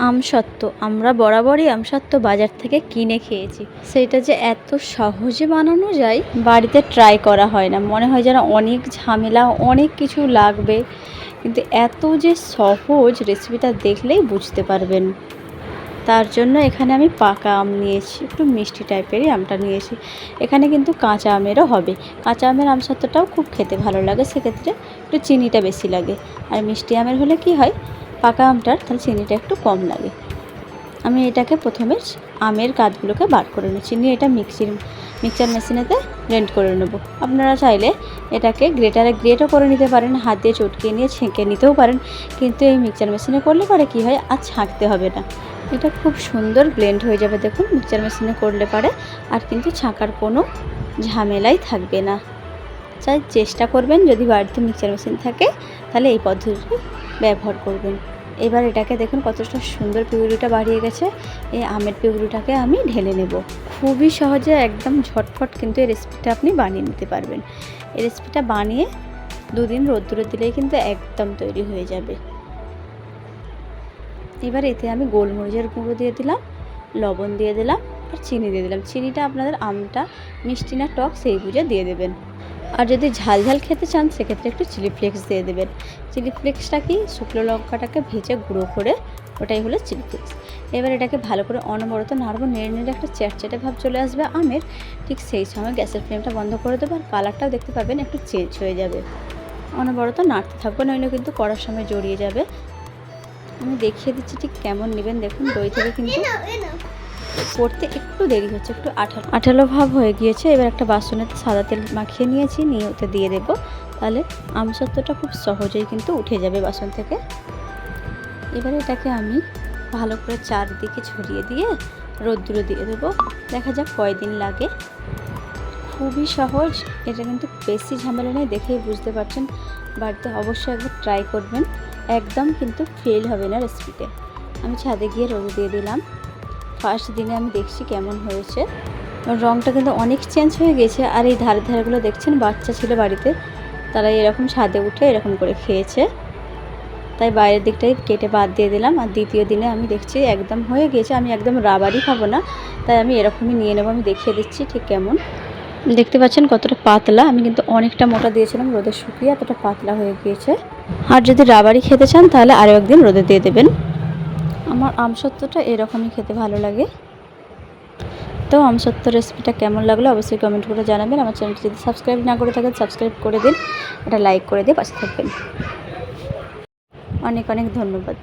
আমসত্ত্ব আমরা বরাবরই আমসত্ত্ব বাজার থেকে কিনে খেয়েছি। সেটা যে এত সহজে বানানো যায়, বাড়িতে ট্রাই করা হয় না। মনে হয় যেন অনেক ঝামেলা, অনেক কিছু লাগবে। কিন্তু এত যে সহজ রেসিপিটা দেখলেই বুঝতে পারবেন। তার জন্য এখানে আমি পাকা আম নিয়েছি, একটু মিষ্টি টাইপেরই আমটা নিয়েছি। এখানে কিন্তু কাঁচা আমেরও হবে। কাঁচা আমের আমসত্ত্বটাও খুব খেতে ভালো লাগে। সেক্ষেত্রে একটু চিনিটা বেশি লাগে। আর মিষ্টি আমের হলে কি হয় পাকা আমটার তাহলে চিনিটা একটু কম লাগে। আমি এটাকে প্রথমে আমের কাঠগুলোকে বার করে নিচ্ছি। নিয়ে এটা মিক্সির মিক্সচার মেশিনেতে গ্রেন্ড করে নেব। আপনারা চাইলে এটাকে গ্রেটারে গ্রেটও করে নিতে পারেন, হাত দিয়ে চটকিয়ে নিয়ে ছেঁকে নিতেও পারেন। কিন্তু এই মিক্সচার মেশিনে করলে পরে কী হয়? আর ছাঁকতে হবে না। এটা খুব সুন্দর ব্লেন্ড হয়ে যাবে। দেখুন মিক্সচার মেশিনে করলে পারে আর কিন্তু ছাঁকার কোনো ঝামেলাই থাকবে না। চাই, চেষ্টা করবেন যদি বাড়িতে মিক্সার মেশিন থাকে, তাহলে এই পদ্ধতিটি ব্যবহার করবেন। এবার এটাকে দেখুন কতটা সুন্দর পিউরিটা বাড়িয়ে গেছে। এই আমের পিউরিটাকে আমি ঢেলে নেব। খুবই সহজে একদম ঝটফট কিন্তু এই রেসিপিটা আপনি বানিয়ে নিতে পারবেন। এই রেসিপিটা বানিয়ে দুদিন রোদ্দুরে দিলেই কিন্তু একদম তৈরি হয়ে যাবে। এবার এতে আমি গোলমরিচের গুঁড়ো দিয়ে দিলাম, লবণ দিয়ে দিলাম আর চিনি দিয়ে দিলাম। চিনিটা আপনাদের আমটা, মিষ্টি না টক, সেই বুঝে দিয়ে দেবেন। আর যদি ঝাল ঝাল খেতে চান, সেক্ষেত্রে একটু চিলি ফ্লেক্স দিয়ে দেবেন। চিলি ফ্লেক্সটা কি? শুকনো লঙ্কাটাকে ভেজে গুঁড়ো করে ওটাই হলো চিলি ফ্লেক্স এবার এটাকে ভালো করে অনবরত নাড়বো, নেড়ে নেড়ে একটা চ্যাটচ্যাটে ভাব চলে আসবে আমের। ঠিক সেই সময় গ্যাসের ফ্লেমটা বন্ধ করে দেবো, আর কালারটাও দেখতে পাবেন একটু চেঞ্জ হয়ে যাবে। অনবরত নাড়তে থাকব, নইলে কিন্তু করার সময় জড়িয়ে যাবে। আমি দেখিয়ে দিচ্ছি ঠিক কেমন নেবেন, দেখুন দই থেকে কিন্তু। পড়তে একটু দেরি হচ্ছে, একটু আঠালো। আঠালো ভাব হয়ে গিয়েছে, এবার একটা বাসনেতে সাদা তেল মাখিয়ে নিয়েছি, নিয়ে ওতে দিয়ে দেবো। তাহলে আমসত্ত্বটা খুব সহজেই কিন্তু উঠে যাবে বাসন থেকে। এবারে এটাকে আমি ভালো করে চারদিকে ছড়িয়ে দিয়ে রোদ্দুরে দিয়ে দেবো। দেখা যাক কয়দিন লাগে। খুবই সহজ, এটা কিন্তু বেশি ঝামেলা নেই, দেখেই বুঝতে পারছেন। বাড়িতে অবশ্যই একবার ট্রাই করবেন, একদম কিন্তু ফেল হবে না রেসিপিতে আমি ছাদে গিয়ে রোদ দিয়ে দিলাম। ফার্স্ট দিনে আমি দেখছি কেমন হয়েছে। রঙটা কিন্তু অনেক চেঞ্জ হয়ে গেছে আর এই ধারে ধারেগুলো দেখছেন, বাচ্চা ছিল বাড়িতে, তারা এরকম ছাদে উঠে এরকম করে খেয়েছে। তাই বাইরের দিকটাই কেটে বাদ দিয়ে দিলাম আর দ্বিতীয় দিনে আমি দেখছি একদম হয়ে গিয়েছে আমি একদম রাবারই খাব না, তাই আমি এরকমই নিয়ে নেব, আমি দেখিয়ে দিচ্ছি ঠিক কেমন। দেখতে পাচ্ছেন কতটা পাতলা, আমি কিন্তু অনেকটা মোটা দিয়েছিলাম, রোদে শুকিয়ে এতটা পাতলা হয়ে গিয়েছে। আর যদি রাবারি খেতে চান তাহলে আরও একদিন রোদে দিয়ে দেবেন। আমার আমসত্ত্বটা এরকমই খেতে ভালো লাগে। তো আমসত্ত্ব রেসিপিটা কেমন লাগল অবশ্যই কমেন্ট করে জানাবেন। আমার চ্যানেলটি যদি সাবস্ক্রাইব না করে থাকেন সাবস্ক্রাইব করে দিন। এটা লাইক করে দিয়ে পাশে থাকবেন। অনেক অনেক ধন্যবাদ।